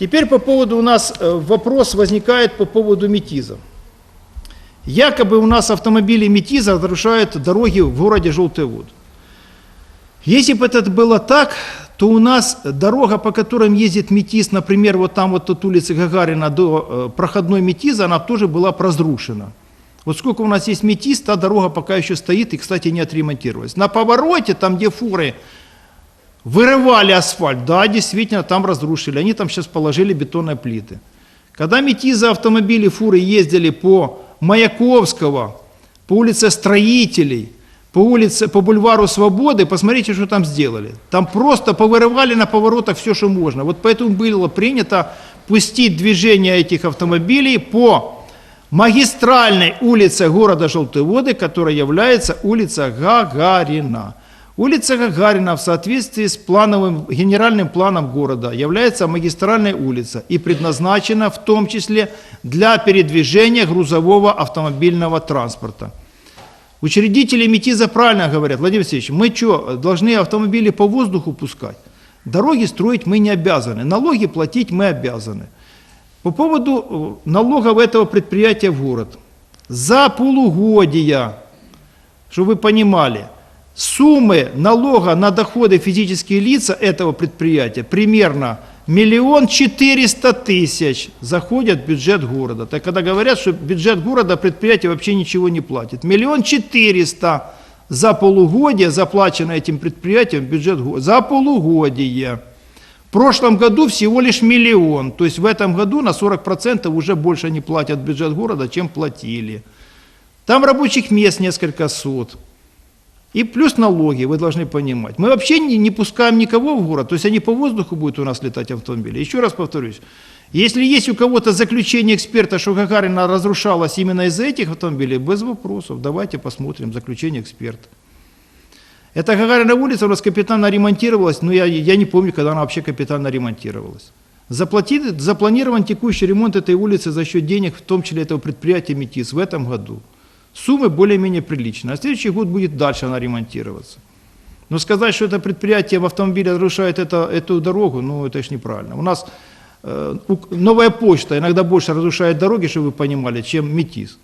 Теперь по поводу у нас э, вопрос возникает по поводу метиза. Якобы у нас автомобили метиза нарушают дороги в городе Желтый Вод. Если бы это было так, то у нас дорога, по которым ездит метиз, например, вот там вот от улицы Гагарина до э, проходной метиза, она тоже была бы разрушена. Вот сколько у нас есть метиз, та дорога пока еще стоит и, кстати, не отремонтировалась. На повороте, там где фуры вырывали асфальт, да, действительно, там разрушили. Они там сейчас положили бетонные плиты. Когда метизы автомобили, фуры ездили по Маяковского, по улице Строителей, по улице, по бульвару Свободы, посмотрите, что там сделали. Там просто повырывали на поворотах все, что можно. Вот поэтому было принято пустить движение этих автомобилей по магистральной улице города Желтые Воды, которая является улица Гагарина. Улица Гагарина в соответствии с плановым, генеральным планом города является магистральной улицей и предназначена в том числе для передвижения грузового автомобильного транспорта. Учредители МИТИЗа правильно говорят, Владимир Васильевич, мы что, должны автомобили по воздуху пускать? Дороги строить мы не обязаны, налоги платить мы обязаны. По поводу э, налогов этого предприятия в город. За полугодия, чтобы вы понимали, суммы налога на доходы физические лица этого предприятия примерно миллион четыреста тысяч заходят в бюджет города. Так когда говорят, что бюджет города предприятие вообще ничего не платит. Миллион четыреста за полугодие заплачено этим предприятием бюджет города. За полугодие. В прошлом году всего лишь миллион. То есть в этом году на 40% уже больше они платят бюджет города, чем платили. Там рабочих мест несколько сот. И плюс налоги, вы должны понимать. Мы вообще не, не пускаем никого в город, то есть они по воздуху будут у нас летать автомобили. Еще раз повторюсь, если есть у кого-то заключение эксперта, что Гагарина разрушалась именно из-за этих автомобилей, без вопросов, давайте посмотрим заключение эксперта. Эта Гагарина улица у нас капитально ремонтировалась, но я, я не помню, когда она вообще капитально ремонтировалась. Заплатили, запланирован текущий ремонт этой улицы за счет денег, в том числе этого предприятия МИТИС в этом году. Суммы более-менее приличные. А следующий год будет дальше она ремонтироваться. Но сказать, что это предприятие в автомобиле разрушает это, эту дорогу, ну это ж неправильно. У нас э, новая почта иногда больше разрушает дороги, чтобы вы понимали, чем МИТИС.